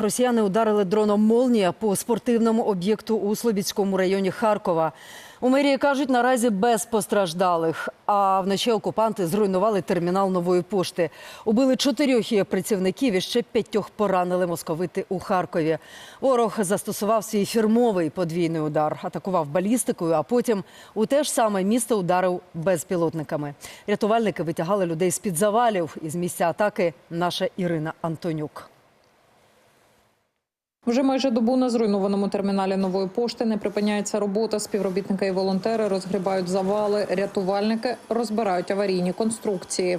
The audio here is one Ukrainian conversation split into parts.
Росіяни ударили дроном «Молнія» по спортивному об'єкту у Слобідському районі Харкова. У мерії кажуть, наразі без постраждалих. А вночі окупанти зруйнували термінал нової пошти. Убили чотирьох її працівників і ще п'ятьох поранили московити у Харкові. Ворог застосував свій фірмовий подвійний удар, атакував балістикою, а потім у те ж саме місто ударив безпілотниками. Рятувальники витягали людей з під завалів. Із місця атаки наша Ірина Антонюк. Вже майже добу на зруйнованому терміналі нової пошти не припиняється робота. Співробітники і волонтери розгрібають завали. Рятувальники розбирають аварійні конструкції.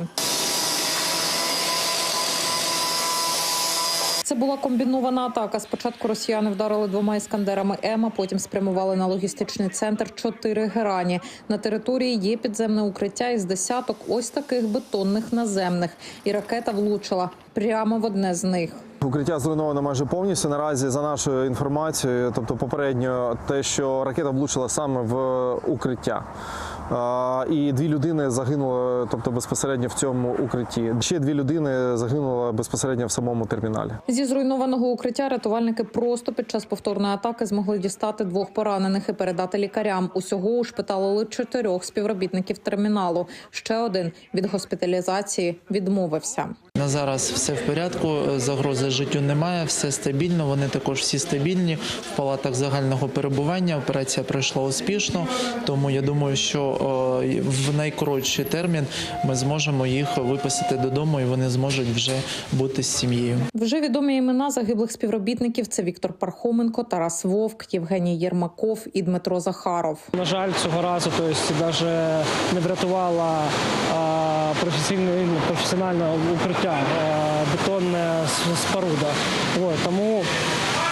Це була комбінована атака. Спочатку росіяни вдарили двома іскандерами М, а потім спрямували на логістичний центр чотири герані. На території є підземне укриття із десяток ось таких бетонних наземних. І ракета влучила прямо в одне з них. Укриття зруйновано майже повністю. Наразі за нашою інформацією, тобто попередньо, те, що ракета влучила саме в укриття. І дві людини загинули, тобто безпосередньо в цьому укритті. Ще дві людини загинули безпосередньо в самому терміналі. Зі зруйнованого укриття рятувальники просто під час повторної атаки змогли дістати двох поранених і передати лікарям. Усього ушпиталили чотирьох співробітників терміналу. Ще один від госпіталізації відмовився. На зараз все в порядку, загрози життю немає, все стабільно. Вони також всі стабільні в палатах загального перебування. Операція пройшла успішно, тому я думаю, що е, в найкоротший термін ми зможемо їх виписати додому, і вони зможуть вже бути з сім'єю. Вже відомі імена загиблих співробітників. Це Віктор Пархоменко, Тарас Вовк, Євгеній Єрмаков і Дмитро Захаров. На жаль, цього разу то есть, даже не врятувала а, професійне, професіональне укриття, а, бетонна споруда. Тому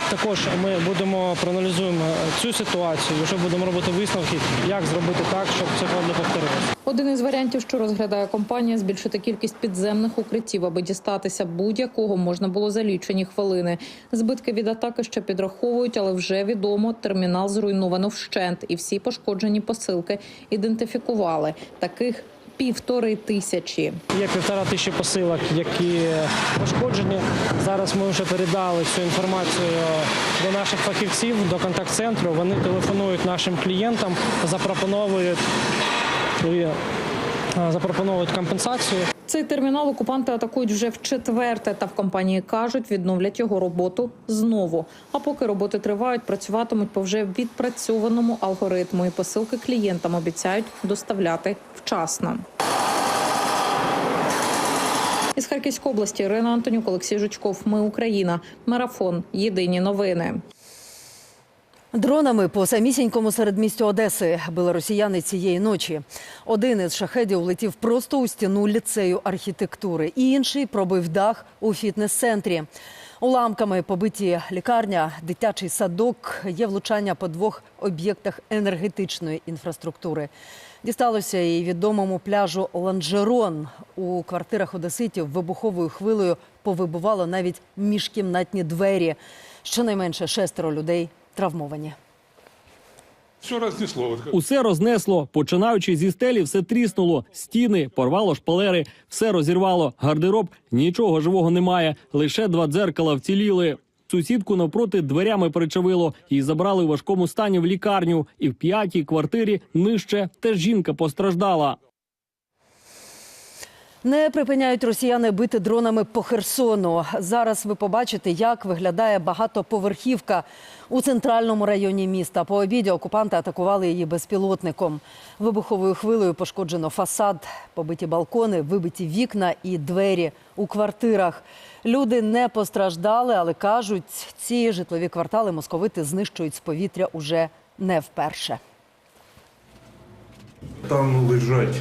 також ми будемо проаналізуємо цю ситуацію, вже будемо робити висновки, як зробити так, щоб цього не повторилося. Один із варіантів, що розглядає компанія, збільшити кількість підземних укриттів, аби дістатися будь-якого можна було за лічені хвилини. Збитки від атаки ще підраховують, але вже відомо, термінал зруйновано вщент, і всі пошкоджені посилки ідентифікували. Таких півтори тисячі. Є півтора тисячі посилок, які пошкоджені. Зараз ми вже передали цю інформацію до наших фахівців, до контакт-центру. Вони телефонують нашим клієнтам, запропонують, і, е, запропонують компенсацію. Цей термінал окупанти атакують вже в четверте, та в компанії кажуть, відновлять його роботу знову. А поки роботи тривають, працюватимуть по вже відпрацьованому алгоритму. І посилки клієнтам обіцяють доставляти вчасно. Із Харківської області Ірина Антонюк, Олексій Жучков. Ми Україна. Марафон. Єдині новини. Дронами по самісінькому середмістю Одеси били росіяни цієї ночі. Один із шахедів влетів просто у стіну ліцею архітектури, інший пробив дах у фітнес-центрі. Уламками побиті лікарня, дитячий садок. Є влучання по двох об'єктах енергетичної інфраструктури. Дісталося і відомому пляжу Ланжерон. У квартирах одеситів вибуховою хвилею повибувало навіть міжкімнатні двері. Щонайменше шестеро людей травмовані. Все разнесло. Усе рознесло, починаючи зі стелі, все тріснуло, стіни, порвало шпалери, все розірвало. Гардероб нічого живого немає. Лише два дзеркала вціліли. Сусідку навпроти дверями причавило і забрали в важкому стані в лікарню. І в п'ятій квартирі нижче теж жінка постраждала. Не припиняють росіяни бити дронами по Херсону. Зараз ви побачите, як виглядає багатоповерхівка у центральному районі міста. По обіді окупанти атакували її безпілотником. Вибуховою хвилею пошкоджено фасад, побиті балкони, вибиті вікна і двері у квартирах. Люди не постраждали, але кажуть, ці житлові квартали московити знищують з повітря уже не вперше. Там лежать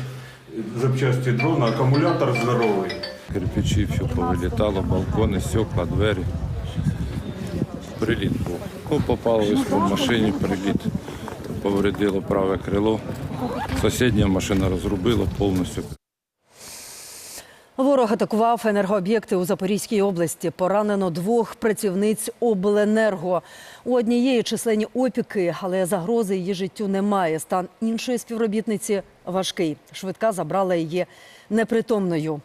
запчасті дрона, акумулятор здоровий. Кирпичі все повилітало, балкони, стекла, двері. Приліт був. Ну, попало ось по машині, приліт. Повредило праве крило. Сусідня машина розрубила повністю. Ворог атакував енергооб'єкти у Запорізькій області. Поранено двох працівниць обленерго. У однієї численні опіки, але загрози її життю немає. Стан іншої співробітниці важкий. Швидка забрала її непритомною.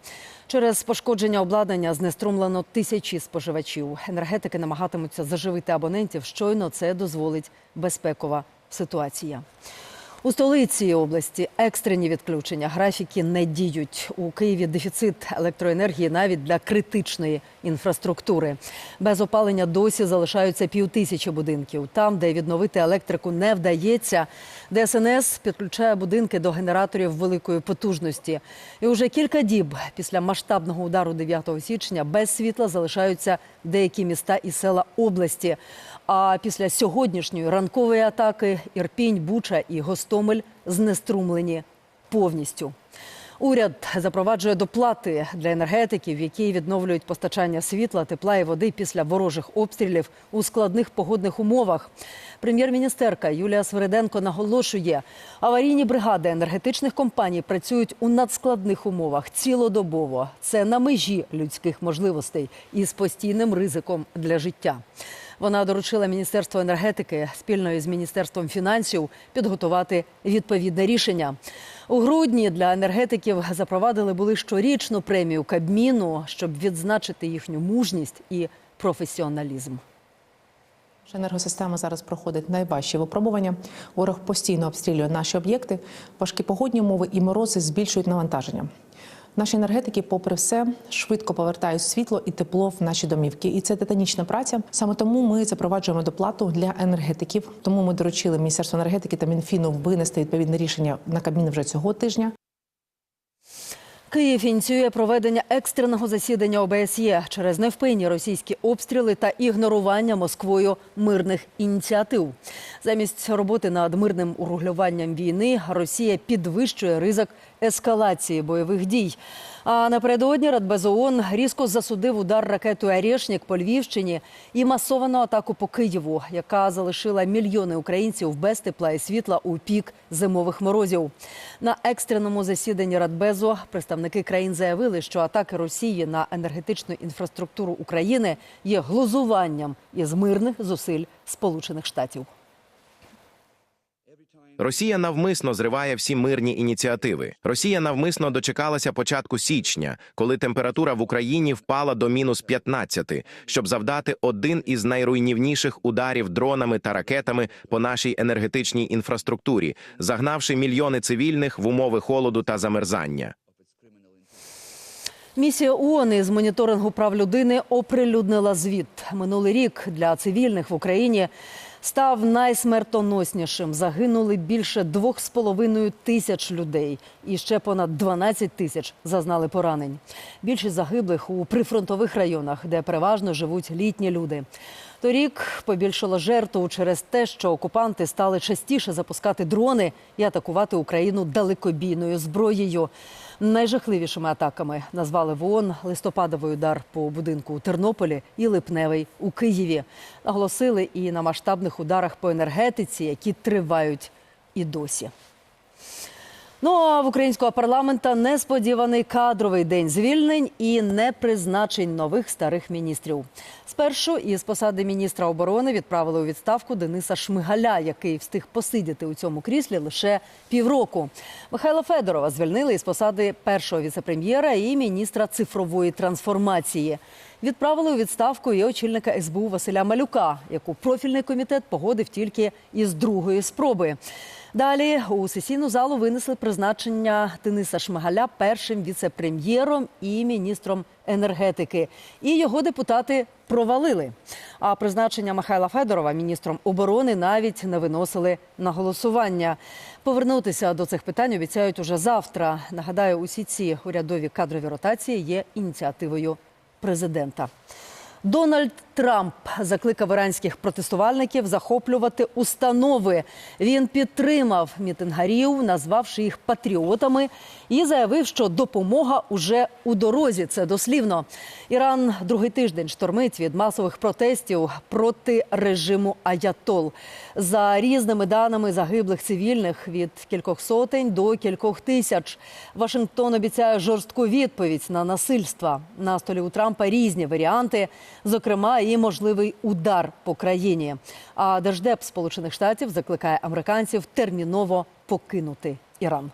Через пошкодження обладнання знеструмлено тисячі споживачів. Енергетики намагатимуться заживити абонентів. Щойно це дозволить безпекова ситуація. У столиці області екстрені відключення. Графіки не діють. У Києві дефіцит електроенергії навіть для критичної інфраструктури. Без опалення досі залишаються півтисячі будинків. Там, де відновити електрику не вдається, ДСНС підключає будинки до генераторів великої потужності. І уже кілька діб після масштабного удару 9 січня без світла залишаються деякі міста і села області. А після сьогоднішньої ранкової атаки Ірпінь, Буча і Гостомель знеструмлені повністю. Уряд запроваджує доплати для енергетиків, які відновлюють постачання світла, тепла і води після ворожих обстрілів у складних погодних умовах. Прем'єр-міністерка Юлія Свириденко наголошує, аварійні бригади енергетичних компаній працюють у надскладних умовах цілодобово. Це на межі людських можливостей і з постійним ризиком для життя. Вона доручила Міністерству енергетики спільно із Міністерством фінансів підготувати відповідне рішення. У грудні для енергетиків запровадили були щорічну премію Кабміну, щоб відзначити їхню мужність і професіоналізм. Енергосистема зараз проходить найважчі випробування. Ворог постійно обстрілює наші об'єкти. Важкі погодні умови і морози збільшують навантаження. Наші енергетики, попри все, швидко повертають світло і тепло в наші домівки. І це титанічна праця. Саме тому ми запроваджуємо доплату для енергетиків. Тому ми доручили Міністерству енергетики та Мінфіну винести відповідне рішення на Кабмін вже цього тижня. Київ ініціює проведення екстреного засідання ОБСЄ через невпинні російські обстріли та ігнорування Москвою мирних ініціатив. Замість роботи над мирним урегулюванням війни Росія підвищує ризик ескалації бойових дій. А напередодні Радбез ООН різко засудив удар ракетою «Арєшнік» по Львівщині і масовану атаку по Києву, яка залишила мільйони українців без тепла і світла у пік зимових морозів. На екстреному засіданні Радбезу представники країн заявили, що атаки Росії на енергетичну інфраструктуру України є глузуванням із мирних зусиль Сполучених Штатів. Росія навмисно зриває всі мирні ініціативи. Росія навмисно дочекалася початку січня, коли температура в Україні впала до мінус 15, щоб завдати один із найруйнівніших ударів дронами та ракетами по нашій енергетичній інфраструктурі, загнавши мільйони цивільних в умови холоду та замерзання. Місія ООН із моніторингу прав людини оприлюднила звіт. Минулий рік для цивільних в Україні став найсмертоноснішим. Загинули більше двох з половиною тисяч людей, і ще понад 12 тисяч зазнали поранень. Більшість загиблих у прифронтових районах, де переважно живуть літні люди. Торік побільшало жертв через те, що окупанти стали частіше запускати дрони і атакувати Україну далекобійною зброєю. Найжахливішими атаками назвали в ООН листопадовий удар по будинку у Тернополі і липневий у Києві. Наголосили і на масштабних ударах по енергетиці, які тривають і досі. Ну а в українського парламента несподіваний кадровий день звільнень і непризначень нових старих міністрів. Спершу із посади міністра оборони відправили у відставку Дениса Шмигаля, який встиг посидіти у цьому кріслі лише півроку. Михайла Федорова звільнили із посади першого віцепрем'єра і міністра цифрової трансформації. Відправили у відставку і очільника СБУ Василя Малюка, яку профільний комітет погодив тільки із другої спроби. Далі у сесійну залу винесли призначення Дениса Шмигаля першим віце-прем'єром і міністром енергетики. І його депутати провалили. А призначення Михайла Федорова міністром оборони навіть не виносили на голосування. Повернутися до цих питань обіцяють уже завтра. Нагадаю, усі ці урядові кадрові ротації є ініціативою президента. Дональд Трамп закликав іранських протестувальників захоплювати установи. Він підтримав мітингарів, назвавши їх патріотами, і заявив, що допомога уже у дорозі. Це дослівно. Іран другий тиждень штормить від масових протестів проти режиму Аятол. За різними даними загиблих цивільних від кількох сотень до кількох тисяч. Вашингтон обіцяє жорстку відповідь на насильства. На столі у Трампа різні варіанти, зокрема і можливий удар по країні. А держдеп Сполучених Штатів закликає американців терміново покинути Іран.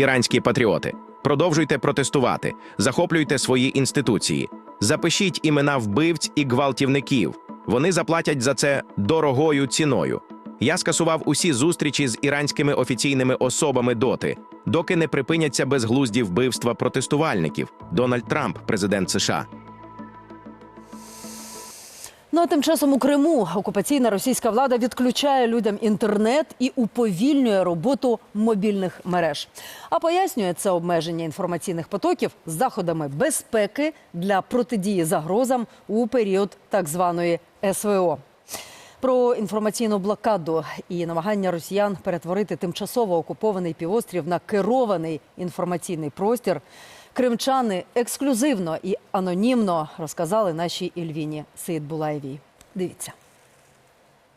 іранські патріоти. Продовжуйте протестувати, захоплюйте свої інституції, запишіть імена вбивць і гвалтівників. Вони заплатять за це дорогою ціною. Я скасував усі зустрічі з іранськими офіційними особами доти, доки не припиняться безглузді вбивства протестувальників. Дональд Трамп, президент США. Ну а тим часом у Криму окупаційна російська влада відключає людям інтернет і уповільнює роботу мобільних мереж. А пояснює це обмеження інформаційних потоків заходами безпеки для протидії загрозам у період так званої СВО. Про інформаційну блокаду і намагання росіян перетворити тимчасово окупований півострів на керований інформаційний простір. Кримчани ексклюзивно і анонімно розказали нашій Ільвіні Сеїдбулаєвій. Дивіться.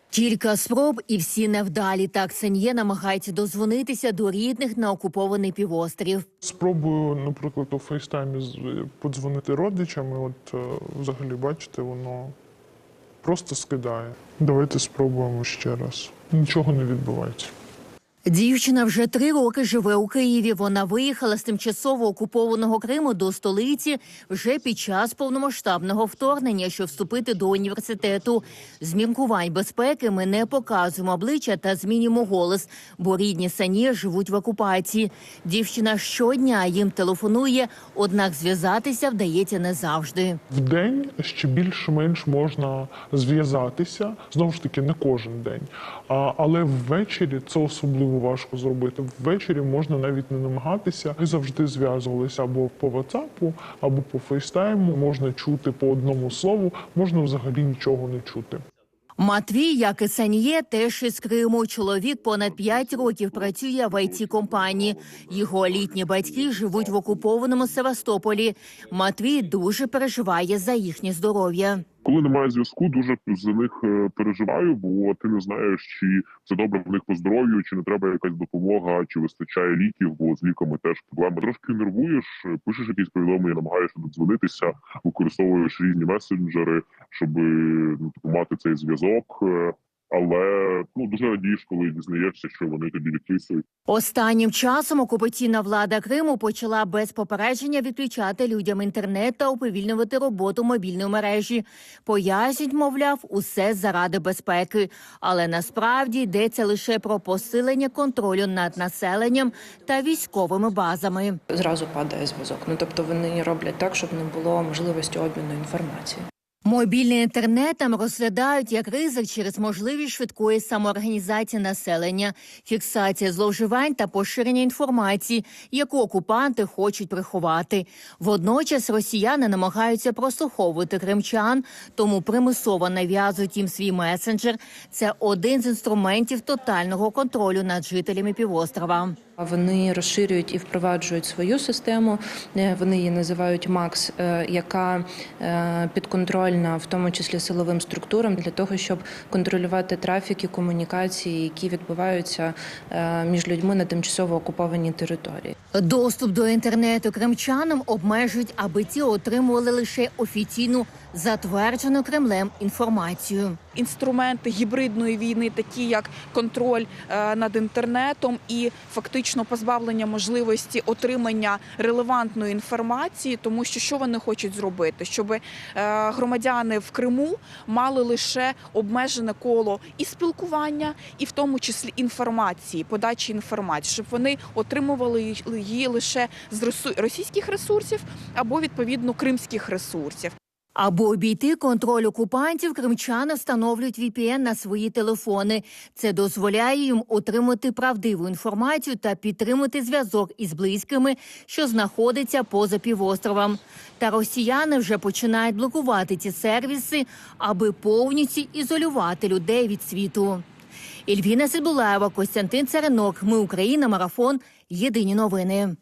Кілька спроб і всі невдалі. Так Сен'є намагається дозвонитися до рідних на окупований півострів. Спробую, наприклад, у фейстаймі подзвонити родичам, от е, взагалі, бачите, воно просто скидає. Давайте спробуємо ще раз. Нічого не відбувається. Дівчина вже три роки живе у Києві. Вона виїхала з тимчасово окупованого Криму до столиці вже під час повномасштабного вторгнення, щоб вступити до університету. З міркувань безпеки ми не показуємо обличчя та змінюємо голос, бо рідні сані живуть в окупації. Дівчина щодня їм телефонує, однак зв'язатися вдається не завжди. В день ще більш-менш можна зв'язатися. Знову ж таки, не кожен день. А, але ввечері це особливо важко зробити. Ввечері можна навіть не намагатися. Ми завжди зв'язувалися або по WhatsApp, або по FaceTime. Можна чути по одному слову, можна взагалі нічого не чути. Матвій, як і Саніє, теж із Криму. Чоловік понад 5 років працює в it компанії. Його літні батьки живуть в окупованому Севастополі. Матвій дуже переживає за їхнє здоров'я. Коли немає зв'язку, дуже за них е, переживаю, бо ти не знаєш, чи це добре в них по здоров'ю, чи не треба якась допомога, чи вистачає ліків, бо з ліками теж проблема. Трошки нервуєш, е, пишеш якісь повідомлення, намагаєшся додзвонитися, використовуєш різні месенджери, щоб ну, типу, мати цей зв'язок. Але ну дуже радієш, коли дізнаєшся, що вони тобі відписують. Останнім часом окупаційна влада Криму почала без попередження відключати людям інтернет та уповільнювати роботу мобільної мережі. Пояснюють, мовляв, усе заради безпеки. Але насправді йдеться лише про посилення контролю над населенням та військовими базами. Зразу падає зв'язок. Ну тобто вони роблять так, щоб не було можливості обміну інформації. Мобільний інтернет там розглядають як ризик через можливість швидкої самоорганізації населення, фіксація зловживань та поширення інформації, яку окупанти хочуть приховати. Водночас росіяни намагаються прослуховувати кримчан, тому примусово нав'язують їм свій месенджер. Це один з інструментів тотального контролю над жителями півострова. Вони розширюють і впроваджують свою систему. е, Вони її називають МАКС, е, яка е, підконтрольна, в тому числі силовим структурам, для того, щоб контролювати трафік і комунікації, які відбуваються е, між людьми на тимчасово окупованій території. Доступ до інтернету кримчанам обмежують, аби ті отримували лише офіційну затверджену Кремлем інформацію. інструменти гібридної війни, такі як контроль е, над інтернетом і фактично позбавлення можливості отримання релевантної інформації, тому що що вони хочуть зробити, щоб е, громадяни в Криму мали лише обмежене коло і спілкування, і в тому числі інформації, подачі інформації, щоб вони отримували її лише з російських ресурсів або відповідно кримських ресурсів. Аби обійти контроль окупантів, кримчани встановлюють VPN на свої телефони. Це дозволяє їм отримати правдиву інформацію та підтримати зв'язок із близькими, що знаходиться поза півостровом. Та росіяни вже починають блокувати ці сервіси, аби повністю ізолювати людей від світу. Ільвіна Сидбулаєва, Костянтин Царинок. Ми Україна. Марафон. Єдині новини.